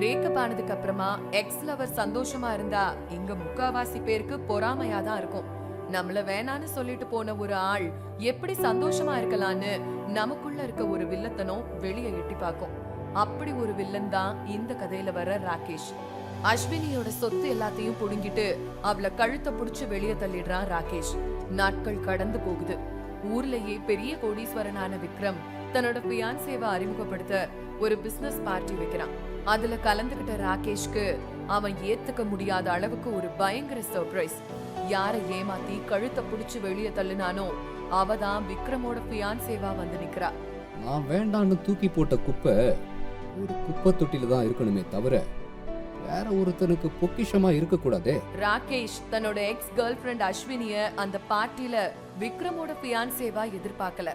Breakup ஆனதுக்கு அப்புறமா X lower சந்தோஷமா இருந்தா இங்க முக்காவாசி பேருக்கு பொறாமையா தான் இருக்கும். நம்மள வேணான்னு சொல்லிட்டு போன ஒரு ஆள் எப்படி சந்தோஷமா இருக்கலான்னு நமக்குள்ள இருக்க ஒரு வில்லத்தனம் வெளியே எட்டி பார்க்கும். அப்படி ஒரு வில்லன் தான் இந்த கதையில வர ராகேஷ். அஸ்வினியோட சொத்து எல்லாத்தையும் புடுங்கிட்டு அவளை கழுத்தை புடிச்சு வெளியே தள்ளிடுறான் ராகேஷ். நாட்கள் கடந்து போகுது. ஊர்லயே பெரிய கோடீஸ்வரனான விக்ரம் தன்னோட பியான்சேவை அறிமுகப்படுத்த ஒரு பிசினஸ் பார்ட்டி வைக்கிறான். அதுல கலந்துகிட்ட ராகேஷ்க்கு அவன் ஏத்துக்க முடியாத அளவுக்கு ஒரு பயங்கர சர்ப்ரைஸ் யாரை ஏமாத்தி கழுத்தை புடிச்சு வெளியே தள்ளுனானோ அவ தான் விக்ரமோட பியான்சேவா வந்து நிக்கிறா. நான் வேண்டான்னு தூக்கி போட்ட குப்பை ஒரு குப்பை தொட்டில தான் இருக்கணுமே தவிர வேற ஒருத்தனுக்கு பொக்கிஷமா இருக்கக்கூடாதே. ராகேஷ் தன்னோட எக்ஸ் கேர்ள் ஃபிரெண்ட் அஸ்வினிய அந்த பார்ட்டில விக்ரமோட பியான்சேவா எதிர்பார்க்கல.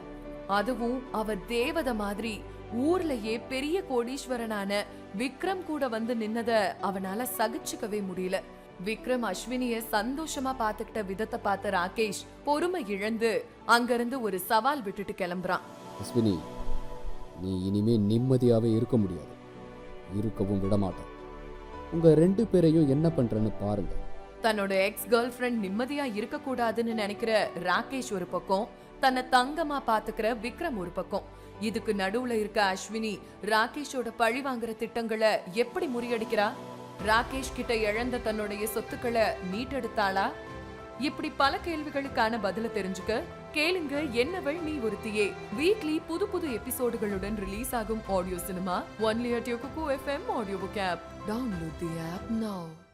அதுவும் அவ தேவத மாதிரி. ஊர்லயே பெரிய கோடீஸ்வரனான விக்ரம் கூட வந்து நின்னத அவனால சகிச்சுக்கவே முடியல. விக்ரம் அஸ்வினிய சந்தோஷமா பாத்துக்கிட்ட விதத்தை பார்த்த ராகேஷ் பொறுமை இழந்து அங்கிருந்து ஒரு சவால் விட்டுட்டு கிளம்புறான். அஸ்வினி நீ இனிமே நிம்மதியாவே இருக்க முடியாது. இருக்கவும் விட மாட்டேன் உங்க ரெண்டு பேரையும் என்ன பண்றேன்னு பாருங்க. தன்னோட எக்ஸ் கேர்ள் ஃபிரெண்ட் நிம்மதியா இருக்க கூடாதுன்னு நினைக்கிற ராகேஷ் ஒரு பக்கம் தன்னை தங்கமா பாத்துக்கிற விக்ரம் ஒரு பக்கம். இதுக்கு நடுவுல இருக்க அஸ்வினி ராகேஷோட பழி வாங்குற திட்டங்களை எப்படி முறியடிக்கிறா? ராகேஷ் கிட்ட இழந்த தன்னுடைய சொத்துக்களை மீட்டெடுத்தாளா? இப்படி பல கேள்விகளுக்கான பதில தெரிஞ்சுக்க கேளுங்க என்னவள் நீ ஒருத்தியே. வீக்லி புது புது எபிசோடுகளுடன் ரிலீஸ் ஆகும் audio cinema only at யோகுக்கு FM audio book app download the app now